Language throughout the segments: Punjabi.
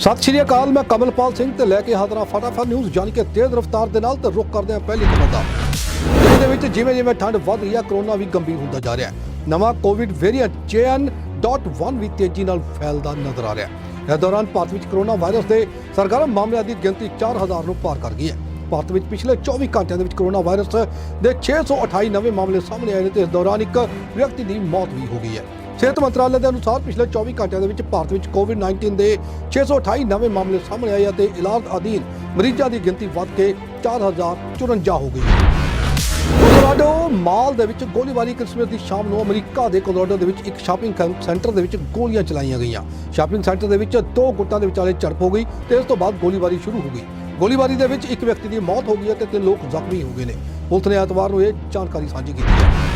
ਸਤਿ ਸ਼੍ਰੀ ਅਕਾਲ, ਮੈਂ ਕਮਲਪਾਲ ਸਿੰਘ ਤੇ ਲੈ ਕੇ ਹਾਜ਼ਰ ਹਾਂ ਫਟਾਫਟ ਨਿਊਜ਼ ਜਾਣੀ ਕਿ ਤੇਜ਼ ਰਫ਼ਤਾਰ ਦੇ ਨਾਲ ਤੇ ਰੁਕ ਕਰਦੇ ਹਾਂ ਪਹਿਲੀ ਖਬਰ ਦਾ। ਦੇ ਵਿੱਚ ਜਿਵੇਂ ਜਿਵੇਂ ਠੰਡ ਵੱਧ ਰਹੀ ਹੈ, ਕਰੋਨਾ ਵੀ ਗੰਭੀਰ ਹੁੰਦਾ ਜਾ ਰਿਹਾ ਹੈ। ਨਵਾਂ ਕੋਵਿਡ ਵੇਰੀਐਂਟ JN.1 ਵੀ ਤੇਜ਼ੀ ਨਾਲ ਫੈਲਦਾ ਨਜ਼ਰ ਆ ਰਿਹਾ ਹੈ। ਇਸ ਦੌਰਾਨ ਭਾਰਤ ਵਿੱਚ ਕਰੋਨਾ ਵਾਇਰਸ ਦੇ ਸਰਗਰਮ ਮਾਮਲਿਆਂ ਦੀ ਗਿਣਤੀ 4000 ਨੂੰ ਪਾਰ ਕਰ ਗਈ ਹੈ। ਭਾਰਤ ਵਿੱਚ ਪਿਛਲੇ 24 ਘੰਟਿਆਂ ਦੇ ਵਿੱਚ ਕਰੋਨਾ ਵਾਇਰਸ ਦੇ 628 ਨਵੇਂ ਮਾਮਲੇ ਸਾਹਮਣੇ ਆਏ ਨੇ ਤੇ ਇਸ ਦੌਰਾਨ ਇੱਕ ਵਿਅਕਤੀ ਦੀ ਮੌਤ ਵੀ ਹੋ ਗਈ ਹੈ। ਸਿਹਤ ਮੰਤਰਾਲੇ ਦੇ ਅਨੁਸਾਰ ਪਿਛਲੇ 24 ਘੰਟਿਆਂ ਦੇ ਵਿੱਚ ਭਾਰਤ ਵਿੱਚ ਕੋਵਿਡ-19 ਦੇ 628 ਨਵੇਂ ਮਾਮਲੇ ਸਾਹਮਣੇ ਆਏ ਅਤੇ ਇਲਾਜ ਅਧੀਨ ਮਰੀਜ਼ਾਂ ਦੀ ਗਿਣਤੀ ਵੱਧ ਕੇ 4054 ਹੋ ਗਈ। ਕੋਲੋਰਾਡੋ ਮਾਲ ਦੇ ਵਿੱਚ ਗੋਲੀਬਾਰੀ ਕ੍ਰਿਸਮਸ ਦੀ ਸ਼ਾਮ ਨੂੰ ਅਮਰੀਕਾ ਦੇ ਕੋਲੋਰਾਡੋ ਦੇ ਵਿੱਚ ਇੱਕ ਸ਼ਾਪਿੰਗ ਕੈਂਪ ਸੈਂਟਰ ਦੇ ਵਿੱਚ ਗੋਲੀਆਂ ਚਲਾਈਆਂ ਗਈਆਂ। ਸ਼ਾਪਿੰਗ ਸੈਂਟਰ ਦੇ ਵਿੱਚ ਦੋ ਗੁੱਟਾਂ ਦੇ ਵਿਚਾਲੇ ਝੜਪ ਹੋ ਗਈ ਤੇ ਇਸ ਤੋਂ ਬਾਅਦ ਗੋਲੀਬਾਰੀ ਸ਼ੁਰੂ ਹੋ ਗਈ। ਗੋਲੀਬਾਰੀ ਦੇ ਵਿੱਚ ਇੱਕ ਵਿਅਕਤੀ ਦੀ ਮੌਤ ਹੋ ਗਈ ਹੈ ਤੇ ਤਿੰਨ ਲੋਕ ਜ਼ਖਮੀ ਹੋ ਗਏ ਨੇ। ਪੁਲਿਸ ਨੇ ਐਤਵਾਰ ਨੂੰ ਇਹ ਜਾਣਕਾਰੀ ਸਾਂਝੀ ਕੀਤੀ ਹੈ।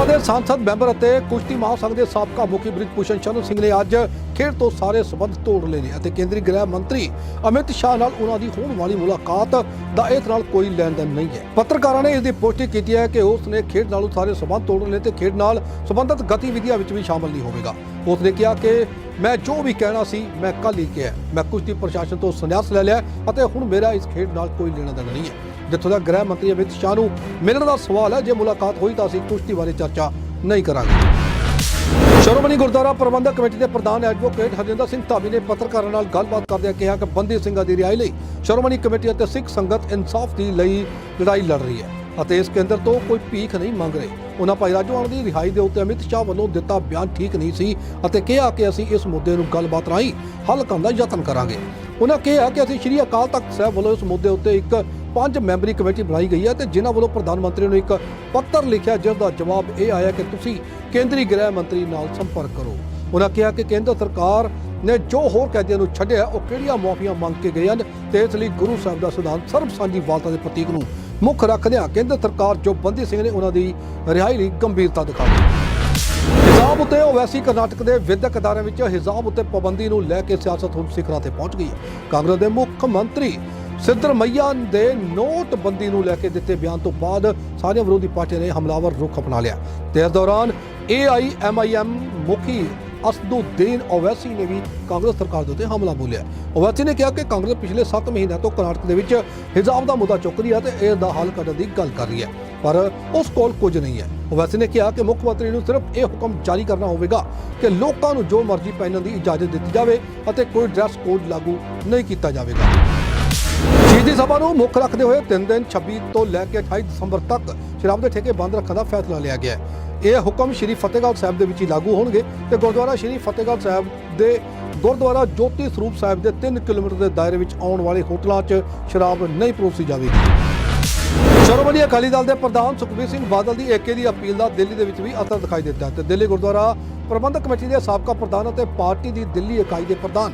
ਭਾਜਪਾ ਦੇ ਸੰਸਦ, ਮੈਂਬਰ ਅਤੇ ਕੁਸ਼ਤੀ ਮਹਾਸੰਘ ਦੇ ਸਾਬਕਾ ਮੁਖੀ ਬ੍ਰਿਜ ਭੂਸ਼ਣ ਸਿੰਘ ਨੇ ਅੱਜ ਖੇਡ ਤੋਂ ਸਾਰੇ ਸਬੰਧ ਤੋੜ ਲਏ ਨੇ ਅਤੇ ਕੇਂਦਰੀ ਗ੍ਰਹਿ ਮੰਤਰੀ ਅਮਿਤ ਸ਼ਾਹ ਨਾਲ ਉਹਨਾਂ ਦੀ ਹੋਣ ਵਾਲੀ ਮੁਲਾਕਾਤ ਦਾ ਇਸ ਨਾਲ ਕੋਈ ਲੈਣ ਦੇਣ ਨਹੀਂ ਹੈ। ਪੱਤਰਕਾਰਾਂ ਨੇ ਇਸ ਦੀ ਪੁਸ਼ਟੀ ਕੀਤੀ ਹੈ ਕਿ ਉਸ ਨੇ ਖੇਡ ਨਾਲ ਸਾਰੇ ਸਬੰਧ ਤੋੜ ਲਏ ਤੇ ਖੇਡ ਨਾਲ ਸੰਬੰਧਿਤ ਗਤੀਵਿਧੀਆਂ ਵਿੱਚ ਵੀ ਸ਼ਾਮਲ ਨਹੀਂ ਹੋਵੇਗਾ। ਉਸ ਨੇ ਕਿਹਾ ਕਿ ਮੈਂ ਜੋ ਵੀ ਕਹਿਣਾ ਸੀ, ਮੈਂ ਕੱਲ ਹੀ ਕਿਹਾ। ਮੈਂ ਕੁਸ਼ਤੀ ਪ੍ਰਸ਼ਾਸਨ ਤੋਂ ਸੰਨਿਆਸ ਲੈ ਲਿਆ ਅਤੇ ਹੁਣ ਮੇਰਾ ਇਸ ਖੇਡ ਨਾਲ ਕੋਈ ਲੈਣਾ ਦੇਣਾ ਨਹੀਂ ਹੈ। ਜਿੱਥੋਂ ਦਾ ਗ੍ਰਹਿ ਮੰਤਰੀ ਅਮਿਤ ਸ਼ਾਹ ਨੂੰ ਮਿਲਣ ਦਾ ਸਵਾਲ ਹੈ। ਜੇ ਮੁਲਾਕਾਤ ਹੋਈ ਤਾਂ ਅਸੀਂ ਕੁਸ਼ਤੀ ਬਾਰੇ ਚਰਚਾ ਨਹੀਂ ਕਰਾਂਗੇ। ਸ਼੍ਰੋਮਣੀ ਗੁਰਦੁਆਰਾ ਪ੍ਰਬੰਧਕ ਕਮੇਟੀ ਦੇ ਪ੍ਰਧਾਨ ਐਡਵੋਕੇਟ ਹਰਜਿੰਦਰ ਸਿੰਘ ਧਾਮੀ ਨੇ ਪੱਤਰਕਾਰਾਂ ਨਾਲ ਗੱਲਬਾਤ ਕਰਦਿਆਂ ਕਿਹਾ ਕਿ ਬੰਦੀ ਸਿੰਘਾਂ ਦੀ ਰਿਹਾਈ ਲਈ ਸ਼੍ਰੋਮਣੀ ਕਮੇਟੀ ਅਤੇ ਸਿੱਖ ਸੰਗਤ ਇਨਸਾਫ ਦੀ ਲਈ ਲੜਾਈ ਲੜ ਰਹੀ ਹੈ ਅਤੇ ਇਸ ਕੇਂਦਰ ਤੋਂ ਕੋਈ ਭੀਖ ਨਹੀਂ ਮੰਗ ਰਹੇ। ਉਹਨਾਂ ਭਾਈ ਰਾਜੋਆਣ ਦੀ ਰਿਹਾਈ ਦੇ ਉੱਤੇ ਅਮਿਤ ਸ਼ਾਹ ਵੱਲੋਂ ਦਿੱਤਾ ਬਿਆਨ ਠੀਕ ਨਹੀਂ ਸੀ ਅਤੇ ਕਿਹਾ ਕਿ ਅਸੀਂ ਇਸ ਮੁੱਦੇ ਨੂੰ ਗੱਲਬਾਤ ਰਾਹੀਂ ਹੱਲ ਕਰਨ ਦਾ ਯਤਨ ਕਰਾਂਗੇ। ਉਹਨਾਂ ਕਿਹਾ ਕਿ ਅਸੀਂ ਸ਼੍ਰੀ ਅਕਾਲ ਤਖਤ ਸਾਹਿਬ ਵੱਲੋਂ ਇਸ ਮੁੱਦੇ ਉੱਤੇ ਇੱਕ ਪੰਜ ਮੈਂਬਰੀ ਕਮੇਟੀ ਬਣਾਈ ਗਈ ਹੈ ਤੇ ਜਿਨ੍ਹਾਂ ਵੱਲੋਂ ਪ੍ਰਧਾਨ ਮੰਤਰੀ ਨੂੰ ਇੱਕ ਪੱਤਰ ਲਿਖਿਆ ਜਿਸ ਦਾ ਜਵਾਬ ਇਹ ਆਇਆ ਕਿ ਤੁਸੀਂ ਕੇਂਦਰੀ ਗ੍ਰਹਿ ਮੰਤਰੀ ਨਾਲ ਸੰਪਰਕ ਕਰੋ। ਉਹਨਾਂ ਕਿਹਾ ਕਿ ਕੇਂਦਰ ਸਰਕਾਰ ਨੇ ਜੋ ਹੋਰ ਕੈਦੀਆਂ ਨੂੰ ਛੱਡਿਆ, ਉਹ ਕਿਹੜੀਆਂ ਮਾਫੀਆਂ ਮੰਗ ਕੇ ਗਏ ਹਨ ਤੇ ਇਸ ਲਈ ਗੁਰੂ ਸਾਹਿਬ ਦਾ ਸਿਧਾਂਤ ਸਰਬ ਸਾਂਝੀ ਵਾਲਤਾ ਦੇ ਪ੍ਰਤੀਕ ਨੂੰ ਮੁੱਖ ਰੱਖਦਿਆਂ ਕੇਂਦਰ ਸਰਕਾਰ ਜੋ ਬੰਦੀ ਸਿੰਘ ਨੇ ਉਹਨਾਂ ਦੀ ਰਿਹਾਈ ਲਈ ਗੰਭੀਰਤਾ ਦਿਖਾਈ। ਹਿਜ਼ਾਬ ਉੱਤੇ ਓਵੈਸੀ ਕਰਨਾਟਕ ਦੇ ਵਿਦਿਅਕ ਅਦਾਰਿਆਂ ਵਿੱਚ ਹਿਜ਼ਾਬ ਉੱਤੇ ਪਾਬੰਦੀ ਨੂੰ ਲੈ ਕੇ ਸਿਆਸਤ ਹੁਣ ਸਿਖਰਾਂ ਤੇ ਪਹੁੰਚ ਗਈ ਹੈ। ਕਾਂਗਰਸ ਦੇ ਮੁੱਖ ਮੰਤਰੀ ਸਿੱਧਰਮਈਆ ਦੇ ਨੋਟਬੰਦੀ ਨੂੰ ਲੈ ਕੇ ਦਿੱਤੇ ਬਿਆਨ ਤੋਂ ਬਾਅਦ ਸਾਰੀਆਂ ਵਿਰੋਧੀ ਪਾਰਟੀਆਂ ਨੇ ਹਮਲਾਵਰ ਰੁਖ ਅਪਣਾ ਲਿਆ। ਤੇ ਇਸ ਦੌਰਾਨ ਏਆਈਐਮਆਈਐਮ ਮੁਖੀ ਅਸਦੁਦੀਨ ਓਵੈਸੀ ਨੇ ਵੀ ਕਾਂਗਰਸ ਸਰਕਾਰ ਦੇ ਉੱਤੇ ਹਮਲਾ ਬੋਲਿਆ। ਓਵੈਸੀ ਨੇ ਕਿਹਾ ਕਿ ਕਾਂਗਰਸ ਪਿਛਲੇ 7 ਮਹੀਨਿਆਂ ਤੋਂ ਕਰਨਾਟਕ ਦੇ ਵਿੱਚ ਹਿਜ਼ਾਬ ਦਾ ਮੁੱਦਾ ਚੁੱਕ ਰਹੀ ਹੈ ਤੇ ਇਸ ਦਾ ਹੱਲ ਕੱਢਣ ਦੀ ਗੱਲ ਕਰ ਰਹੀ ਹੈ, ਪਰ ਉਸ ਕੋਲ ਕੁਝ ਨਹੀਂ ਹੈ। ਓਵੈਸੀ ਨੇ ਕਿਹਾ ਕਿ ਮੁੱਖ ਮੰਤਰੀ ਨੂੰ ਸਿਰਫ ਇਹ ਹੁਕਮ ਜਾਰੀ ਕਰਨਾ ਹੋਵੇਗਾ ਕਿ ਲੋਕਾਂ ਨੂੰ ਜੋ ਮਰਜ਼ੀ ਪਹਿਨਣ ਦੀ ਇਜਾਜ਼ਤ ਦਿੱਤੀ ਜਾਵੇ ਅਤੇ ਕੋਈ ਡਰੈਸ ਕੋਡ ਲਾਗੂ ਨਹੀਂ ਕੀਤਾ ਜਾਵੇਗਾ। ਸ਼ਹੀਦੀ ਸਭਾ ਨੂੰ ਮੁੱਖ ਰੱਖਦੇ ਹੋਏ 3 ਦਿਨ 26 ਤੋਂ ਲੈ ਕੇ 28 ਦਸੰਬਰ ਤੱਕ ਸ਼ਰਾਬ ਦੇ ਠੇਕੇ ਬੰਦ ਰੱਖਣ ਦਾ ਫੈਸਲਾ ਲਿਆ ਗਿਆ ਹੈ। ਇਹ ਹੁਕਮ ਸ਼੍ਰੀ ਫਤਿਹਗੜ੍ਹ ਸਾਹਿਬ ਦੇ ਵਿੱਚ ਹੀ ਲਾਗੂ ਹੋਣਗੇ ਤੇ ਗੁਰਦੁਆਰਾ ਸ਼੍ਰੀ ਫਤਿਹਗੜ੍ਹ ਸਾਹਿਬ ਦੇ ਗੁਰਦੁਆਰਾ ਜੋਤੀ ਸਰੂਪ ਸਾਹਿਬ ਦੇ 3 ਕਿਲੋਮੀਟਰ ਦੇ ਦਾਇਰੇ ਵਿੱਚ ਆਉਣ ਵਾਲੇ ਹੋਟਲਾਂ 'ਚ ਸ਼ਰਾਬ ਨਹੀਂ ਪਰੋਸੀ ਜਾਵੇਗੀ। ਸ਼੍ਰੋਮਣੀ ਅਕਾਲੀ ਦਲ ਦੇ ਪ੍ਰਧਾਨ ਸੁਖਬੀਰ ਸਿੰਘ ਬਾਦਲ ਦੀ ਏਕੇ ਦੀ ਅਪੀਲ ਦਾ ਦਿੱਲੀ ਦੇ ਵਿੱਚ ਵੀ ਅਸਰ ਦਿਖਾਈ ਦਿੱਤਾ ਹੈ ਤੇ ਦਿੱਲੀ ਗੁਰਦੁਆਰਾ ਪ੍ਰਬੰਧਕ ਕਮੇਟੀ ਦੇ ਸਾਬਕਾ ਪ੍ਰਧਾਨ ਅਤੇ ਪਾਰਟੀ ਦੀ ਦਿੱਲੀ ਇਕਾਈ ਦੇ ਪ੍ਰਧਾਨ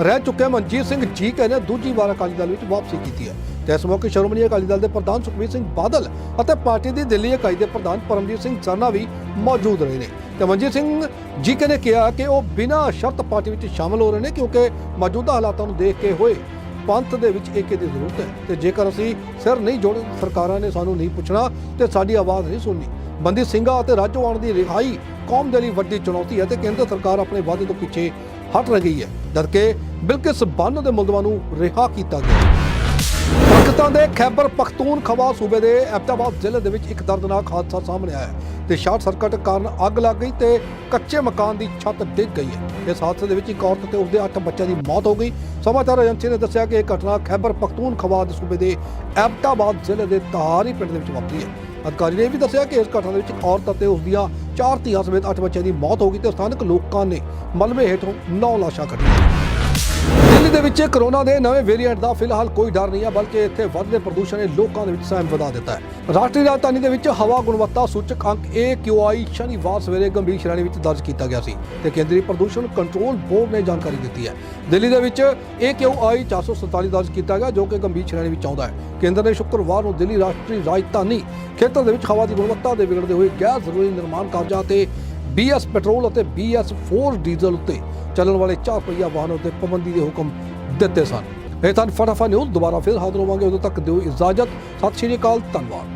ਰਹਿ ਚੁੱਕੇ ਮਨਜੀਤ ਸਿੰਘ ਜੀਕੇ ਨੇ ਦੂਜੀ ਵਾਰ ਅਕਾਲੀ ਦਲ ਵਿੱਚ ਵਾਪਸੀ ਕੀਤੀ ਹੈ। ਤੇ ਇਸ ਮੌਕੇ ਸ਼੍ਰੋਮਣੀ ਅਕਾਲੀ ਦਲ ਦੇ ਪ੍ਰਧਾਨ ਸੁਖਬੀਰ ਸਿੰਘ ਬਾਦਲ ਅਤੇ ਪਾਰਟੀ ਦੀ ਦਿੱਲੀ ਇਕਾਈ ਦੇ ਪ੍ਰਧਾਨ ਪਰਮਜੀਤ ਸਿੰਘ ਸਰਨਾ ਵੀ ਮੌਜੂਦ ਰਹੇ ਨੇ। ਤੇ ਮਨਜੀਤ ਸਿੰਘ ਜੀਕੇ ਨੇ ਕਿਹਾ ਕਿ ਉਹ ਬਿਨਾਂ ਸ਼ਰਤ ਪਾਰਟੀ ਵਿੱਚ ਸ਼ਾਮਲ ਹੋ ਰਹੇ ਨੇ ਕਿਉਂਕਿ ਮੌਜੂਦਾ ਹਾਲਾਤਾਂ ਨੂੰ ਦੇਖ ਕੇ ਹੋਏ ਪੰਥ ਦੇ ਵਿੱਚ ਏਕੇ ਦੀ ਜ਼ਰੂਰਤ ਹੈ। ਤੇ ਜੇਕਰ ਅਸੀਂ ਸਿਰ ਨਹੀਂ ਜੋੜੇ ਸਰਕਾਰਾਂ ਨੇ ਸਾਨੂੰ ਨਹੀਂ ਪੁੱਛਣਾ ਤੇ ਸਾਡੀ ਆਵਾਜ਼ ਨਹੀਂ ਸੁਣਨੀ। ਬੰਦੀ ਸਿੰਘਾਂ ਅਤੇ ਰਾਜੋਆਣ ਦੀ ਰਿਹਾਈ ਕੌਮ ਦੇ ਲਈ ਵੱਡੀ ਚੁਣੌਤੀ ਹੈ ਤੇ ਕੇਂਦਰ ਸਰਕਾਰ ਆਪਣੇ ਵਾਅਦੇ ਤੋਂ ਪਿੱਛੇ ਹਟ ਰਹੀ ਹੈ। ਜਦਕਿ ਬਿਲਕਿਸ ਬਾਨੋ ਦੇ ਮੁਲਜ਼ਮਾਂ ਨੂੰ ਰਿਹਾ ਕੀਤਾ ਗਿਆ। ਪਾਕਿਸਤਾਨ ਦੇ ਖੈਬਰ ਪਖਤੂਨਖਵਾ ਸੂਬੇ ਦੇ ਐਬਟਾਬਾਦ ਜ਼ਿਲ੍ਹੇ ਦੇ ਵਿੱਚ ਇੱਕ ਦਰਦਨਾਕ ਹਾਦਸਾ ਸਾਹਮਣੇ ਆਇਆ ਹੈ ਤੇ ਸ਼ਾਰਟ ਸਰਕਟ ਕਾਰਨ ਅੱਗ ਲੱਗ ਗਈ ਤੇ ਕੱਚੇ ਮਕਾਨ ਦੀ ਛੱਤ ਡਿੱਗ ਗਈ ਹੈ। ਇਸ ਹਾਦਸੇ ਦੇ ਵਿੱਚ ਇੱਕ ਔਰਤ ਤੇ ਉਸਦੇ 8 ਬੱਚਿਆਂ ਦੀ ਮੌਤ ਹੋ ਗਈ। ਸਮਾਚਾਰ ਏਜੰਸੀ ਨੇ ਦੱਸਿਆ ਕਿ ਇਹ ਘਟਨਾ ਖੈਬਰ ਪਖਤੂਨਖਵਾ ਦੇ ਸੂਬੇ ਦੇ ਐਬਟਾਬਾਦ ਜ਼ਿਲ੍ਹੇ ਦੇ ਤਾਰੀ ਪਿੰਡ ਦੇ ਵਿੱਚ ਵਾਪਰੀ ਹੈ। ਅਧਿਕਾਰੀ ਨੇ ਇਹ ਵੀ ਦੱਸਿਆ ਕਿ ਇਸ ਘਟਨਾ ਦੇ ਵਿੱਚ ਇੱਕ ਔਰਤ ਅਤੇ ਉਸ ਦੀਆਂ ਚਾਰ ਧੀਆਂ ਸਮੇਤ 8 ਬੱਚਿਆਂ ਦੀ ਮੌਤ ਹੋ ਗਈ ਤੇ ਸਥਾਨਕ ਲੋਕਾਂ ਨੇ ਮਲਬੇ ਹੇਠੋਂ 9 ਲਾਸ਼ਾਂ ਕੱਢੀਆਂ। ਵਿੱਚ ਕਰੋਨਾ ਦੇ ਨਵੇਂ ਵੇਰੀਐਂਟ ਦਾ ਫਿਲਹਾਲ ਕੋਈ ਡਰ ਨਹੀਂ ਹੈ, ਬਲਕਿ ਇੱਥੇ ਵੱਧਦੇ ਪ੍ਰਦੂਸ਼ਣ ਨੇ ਲੋਕਾਂ ਦੇ ਵਿੱਚ ਸਹਿਮ ਵਧਾ ਦਿੱਤਾ ਹੈ। ਰਾਸ਼ਟਰੀ ਰਾਜਧਾਨੀ ਦੇ ਵਿੱਚ ਹਵਾ ਗੁਣਵੱਤਾ ਸੂਚਕ ਅੰਕ AQI ਸ਼ਨੀਵਾਰ ਸਵੇਰੇ ਗੰਭੀਰ ਸ਼੍ਰੇਣੀ ਵਿੱਚ ਦਰਜ ਕੀਤਾ ਗਿਆ ਸੀ ਤੇ ਕੇਂਦਰੀ ਪ੍ਰਦੂਸ਼ਣ ਕੰਟਰੋਲ ਬੋਰਡ ਨੇ ਜਾਣਕਾਰੀ ਦਿੱਤੀ ਹੈ। ਦਿੱਲੀ ਦੇ ਵਿੱਚ AQI 447 ਦਰਜ ਕੀਤਾ ਗਿਆ, ਜੋ ਕਿ ਗੰਭੀਰ ਸ਼੍ਰੇਣੀ ਵਿੱਚ ਆਉਂਦਾ ਹੈ। ਕੇਂਦਰ ਨੇ ਸ਼ੁੱਕਰਵਾਰ ਨੂੰ ਦਿੱਲੀ ਰਾਸ਼ਟਰੀ ਰਾਜਧਾਨੀ ਖੇਤਰ ਦੇ ਵਿੱਚ ਹਵਾ ਦੀ ਗੁਣਵੱਤਾ ਦੇ ਵਿਗੜਦੇ ਹੋਏ ਗੈਰ ਜ਼ਰੂਰੀ ਨਿਰਮਾਣ ਕਾਰਜਾਂ ਤੇ BS ਪੈਟਰੋਲ ਅਤੇ BS4 ਡੀਜ਼ਲ ਉੱਤੇ ਚੱਲਣ ਵਾਲੇ ਚਾਰ ਪਹੀਆ ਵਾਹਨਾਂ ਉੱਤੇ ਪਾਬੰਦੀ ਦੇ ਹੁਕਮ ਦਿੱਤੇ ਸਨ। ਇਹ ਤਾਂ ਫਟਾਫਟ ਨਿਊਜ਼। ਦੁਬਾਰਾ ਫਿਰ ਹਾਜ਼ਰ ਹੋਵਾਂਗੇ। ਉਦੋਂ ਤੱਕ ਦਿਓ ਇਜਾਜ਼ਤ। ਸਤਿ ਸ਼੍ਰੀ ਅਕਾਲ। ਧੰਨਵਾਦ।